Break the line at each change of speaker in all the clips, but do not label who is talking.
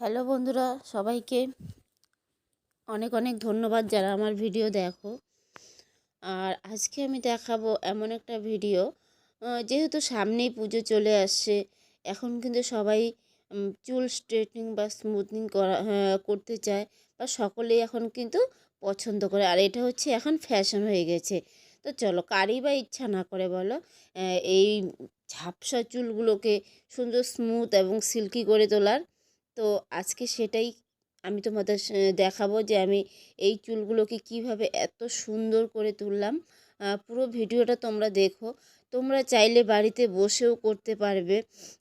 Hello বন্ধুরা সবাইকে অনেক অনেক ধন্যবাদ যারা আমার ভিডিও দেখো। আর আজকে আমি দেখাবো এমন একটা ভিডিও যেহেতু সামনেই পুজো চলে আসছে এখন কিন্তু সবাই চুল স্ট্রেটনিং বা স্মুথনিং করা আহ, করতে চায় বা সকলেই এখন কিন্তু পছন্দ করে। আর এটা হচ্ছে এখন ফ্যাশন হয়ে গেছে। তো চলো কারই বা ইচ্ছা না করে বলো এই ঝাপসা চুলগুলোকে সুন্দর স্মুথ এবং সিল্কি করে তোলার তো আজকে সেটাই আমি তোমাদের দেখাবো যে আমি এই চুলগুলোকে কীভাবে এত সুন্দর করে তুললাম। পুরো ভিডিওটা তোমরা দেখো। তোমরা চাইলে বাড়িতে বসেও করতে পারবে।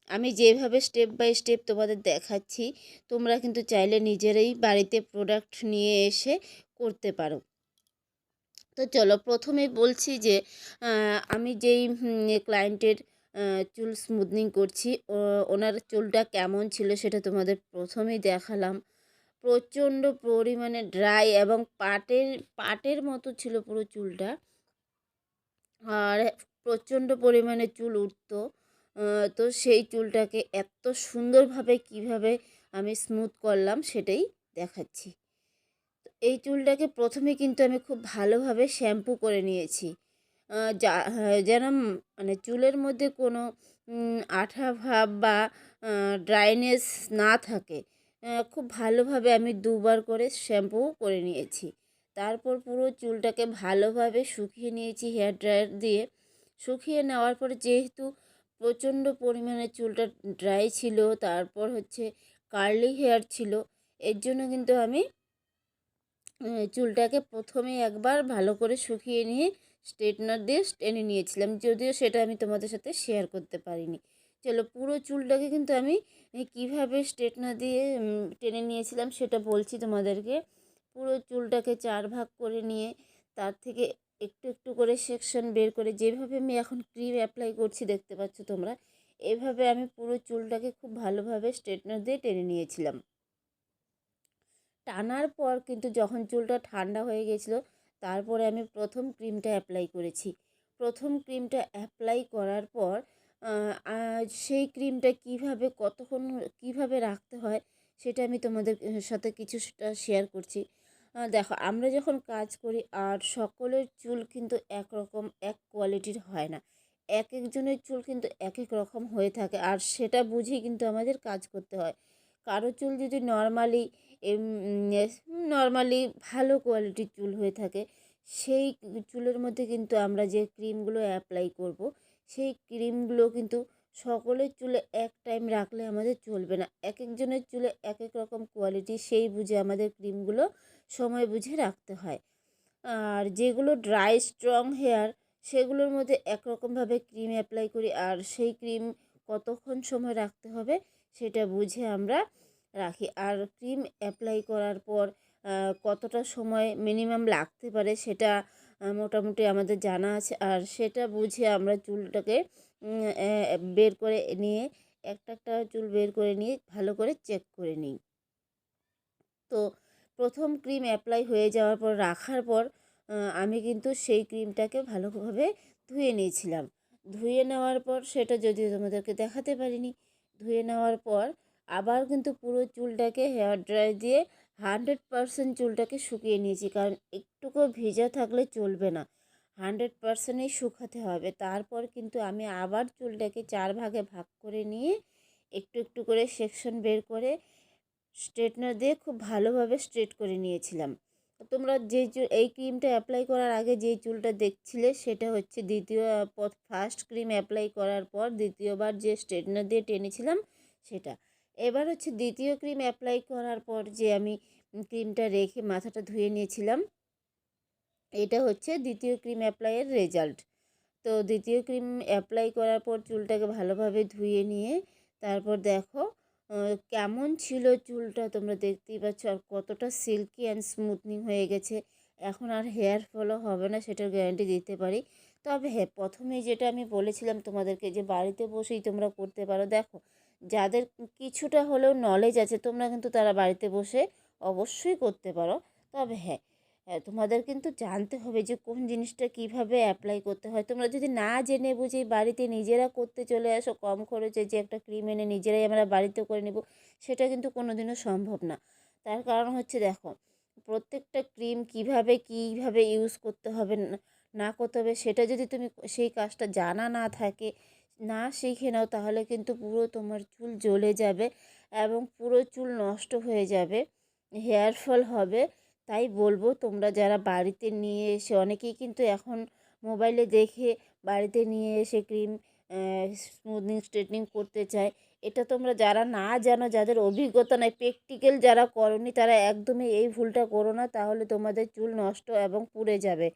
আমি যেভাবে স্টেপ বাই স্টেপ তোমাদের দেখাচ্ছি, তোমরা কিন্তু চাইলে নিজেরাই বাড়িতে প্রোডাক্ট নিয়ে এসে করতে পারো। তো চলো প্রথমে বলছি যে আমি যেই ক্লায়েন্টের চুল স্মুথনিং করছি। ওনার চুলটা কেমন ছিল সেটা তোমাদের প্রথমেই দেখালাম। প্রচণ্ড পরিমাণে ড্রাই এবং পাটের পাটের মতো ছিল পুরো চুলটা। আর প্রচণ্ড পরিমাণে চুল উঠতো। তো সেই চুলটাকে এত সুন্দরভাবে কীভাবে আমি স্মুথ করলাম সেটাই দেখাচ্ছি। এই চুলটাকে প্রথমে কিন্তু আমি খুব ভালোভাবে শ্যাম্পু করে নিয়েছি। যা যেন মানে চুলের মধ্যে কোনো আঠা ভাব বা ড্রাইনেস না থাকে খুব ভালোভাবে আমি দুবার করে শ্যাম্পু করে নিয়েছি। তারপর পুরো চুলটাকে ভালোভাবে শুকিয়ে নিয়েছি হেয়ার ড্রায়ার দিয়ে। শুকিয়ে নেওয়ার পরে যেহেতু প্রচণ্ড পরিমাণে চুলটা ড্রাই ছিল, তারপর হচ্ছে কার্লি হেয়ার ছিল, এর জন্য কিন্তু আমি চুলটাকে প্রথমে একবার ভালো করে শুকিয়ে নিয়ে স্ট্রেটনার দিয়ে টেনে নিয়েছিলাম। যদিও সেটা আমি তোমাদের সাথে শেয়ার করতে পারিনি। চলো, পুরো চুলটাকে কিন্তু আমি কীভাবে স্ট্রেটনার দিয়ে টেনে নিয়েছিলাম সেটা বলছি তোমাদেরকে। পুরো চুলটাকে চার ভাগ করে নিয়ে, তার থেকে একটু একটু করে সেকশন বের করে, যেভাবে আমি এখন ক্রিম অ্যাপ্লাই করছি দেখতে পাচ্ছ তোমরা, এভাবে আমি পুরো চুলটাকে খুব ভালোভাবে স্ট্রেটনার দিয়ে টেনে নিয়েছিলাম। টানার পর কিন্তু যখন চুলটা ঠান্ডা হয়ে গেছিল তারপরে আমি প্রথম ক্রিমটা অ্যাপ্লাই করেছি। প্রথম ক্রিমটা অ্যাপ্লাই করার পর সেই ক্রিমটা কীভাবে, কতক্ষণ কীভাবে রাখতে হয় সেটা আমি তোমাদের সাথে কিছুটা শেয়ার করছি। দেখো, আমরা যখন কাজ করি, আর সকলের চুল কিন্তু একরকম, এক কোয়ালিটির হয় না। এক একজনের চুল কিন্তু এক এক রকম হয়ে থাকে, আর সেটা বুঝেই কিন্তু আমাদের কাজ করতে হয়। কারও চুল যদি নর্মালি নর্মালি ভালো কোয়ালিটির চুল হয়ে থাকে, সেই চুলের মধ্যে কিন্তু আমরা যে ক্রিমগুলো অ্যাপ্লাই করব, সেই ক্রিমগুলো কিন্তু সকলের চুলে এক টাইম রাখলে আমাদের চলবে না। এক একজনের চুলে এক এক রকম কোয়ালিটি সেই বুঝে আমাদের ক্রিমগুলো সময় বুঝে রাখতে হয়। আর যেগুলো ড্রাই স্ট্রং হেয়ার সেগুলোর মধ্যে একরকমভাবে ক্রিম অ্যাপ্লাই করি, আর সেই ক্রিম কতক্ষণ সময় রাখতে হবে সেটা বুঝে আমরা রাখি। আর ক্রিম অ্যাপ্লাই করার পর কতটা সময় মিনিমাম লাগতে পারে সেটা মোটামুটি আমাদের জানা আছে। আর সেটা বুঝে আমরা চুলটাকে বের করে নিয়ে, একটা একটা চুল বের করে নিয়ে ভালো করে চেক করে নিই। তো প্রথম ক্রিম অ্যাপ্লাই হয়ে যাওয়ার পর, রাখার পর আমি কিন্তু সেই ক্রিমটাকে ভালোভাবে ধুয়ে নিয়েছিলাম। ধুয়ে নেওয়ার পর সেটা যদিও তোমাদেরকে দেখাতে পারিনি ধুয়ে নেওয়ার পর আবার কিন্তু পুরো চুলটাকে হেয়ার ড্রাই দিয়ে হান্ড্রেড পারসেন্ট চুলটাকে শুকিয়ে নিয়েছি। কারণ একটুকু ভেজা থাকলে চলবে না। হান্ড্রেড পারসেন্টই শুকাতে হবে। তারপর কিন্তু আমি আবার চুলটাকে চার ভাগে ভাগ করে নিয়ে একটু একটু করে সেকশন বের করে স্ট্রেটনার দিয়ে খুব ভালোভাবে স্ট্রেট করে নিয়েছিলাম। তোমরা যে চুল, এই ক্রিমটা অ্যাপ্লাই করার আগে যে চুলটা দেখছিলে সেটা হচ্ছে দ্বিতীয় ফার্স্ট ক্রিম অ্যাপ্লাই করার পর দ্বিতীয়বার যে স্ট্রেটনার দিয়ে টেনেছিলাম সেটা। এবার হচ্ছে দ্বিতীয় ক্রিম অ্যাপ্লাই করার পর যে আমি ক্রিমটা রেখে মাথাটা ধুয়ে নিয়েছিলাম, এটা হচ্ছে দ্বিতীয় ক্রিম অ্যাপ্লাইয়ের রেজাল্ট তো দ্বিতীয় ক্রিম অ্যাপ্লাই করার পর চুলটাকে ভালোভাবে ধুয়ে নিয়ে তারপর দেখো কেমন ছিল চুলটা তোমরা দেখতেই পাচ্ছ, আর কতটা সিল্কি অ্যান্ড স্মুথনিং হয়ে গেছে। এখন আর হেয়ার ফলও হবে না, সেটার গ্যারান্টি দিতে পারি। তবে হ্যাঁ প্রথমেই যেটা আমি বলেছিলাম তোমাদেরকে যে বাড়িতে বসেই তোমরা করতে পারো। দেখো, যাদের কিছুটা হলেও নলেজ আছে, তোমরা কিন্তু তারা বাড়িতে বসে অবশ্যই করতে পারো। তবে হ্যাঁ তোমাদের কিন্তু জানতে হবে যে কোন জিনিসটা কীভাবে অ্যাপ্লাই করতে হয়। তোমরা যদি না জেনে বুঝে বাড়িতে নিজেরা করতে চলে আসো কম খরচে যে একটা ক্রিম এনে নিজেরাই আমরা বাড়িতে করে নেব, সেটা কিন্তু কোনো দিনও সম্ভব না। তার কারণ হচ্ছে দেখো, প্রত্যেকটা ক্রিম কীভাবে, কীভাবে ইউজ করতে হবে, না- না করতে হবে, সেটা যদি তুমি সেই কাজটা জানা না থাকে, না শিখে নাও, তাহলে কিন্তু পুরো তোমার চুল জ্বলে যাবে এবং পুরো চুল নষ্ট হয়ে যাবে, হেয়ার ফল হবে। তাই বলব তোমরা যারা বাড়িতে নিয়ে এসে অনেকেই কিন্তু এখন মোবাইলে দেখে বাড়িতে নিয়ে এসে ক্রিম স্মুথনিং স্ট্রেটনিং করতে চায়। এটা তোমরা যারা না জানো, যাদের অভিজ্ঞতা নাই প্র্যাকটিক্যাল যারা করনি, তারা একদমই এই ভুলটা করো না, তাহলে তোমাদের চুল নষ্ট এবং পুড়ে যাবে।